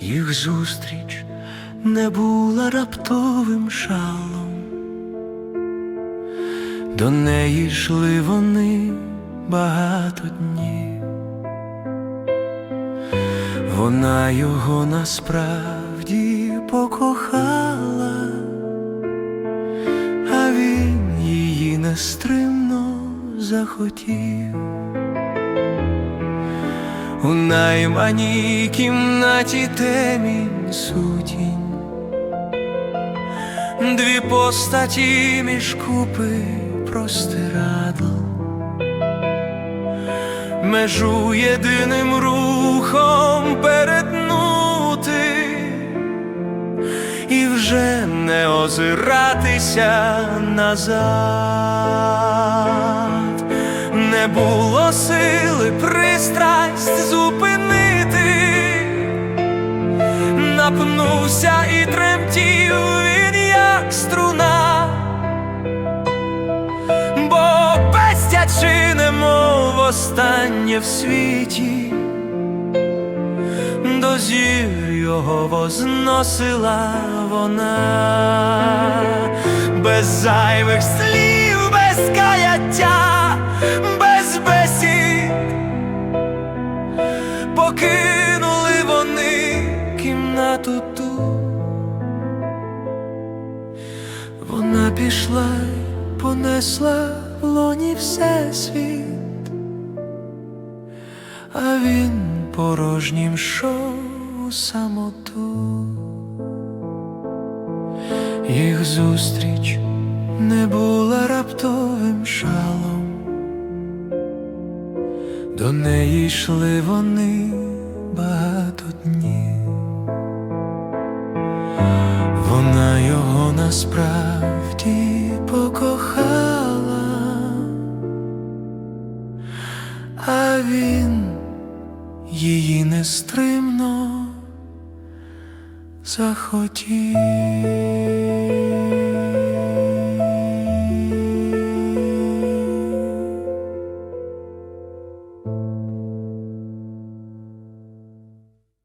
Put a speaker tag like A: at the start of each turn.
A: їх зустріч не була раптовим шалом. До неї йшли вони багато днів. Вона його насправді покохала, а він її нестримно захотів. У найманій кімнаті темінь сутінь, дві постаті між купи простирадл, межу єдиним рухом перетнути. І вже не озиратися назад, не було сили і тремтів він, як струна, бо безтячи немов останнє в світі. До зір його возносила вона, без зайвих слів, без каяття, без бесід, покинули вони кімнату Вона пішла понесла в лоні всесвіт а він порожнім шов у самоту. Їх зустріч не була раптовим шалом, до неї йшли вони багато днів. Насправді покохала, а він її нестримно захотів.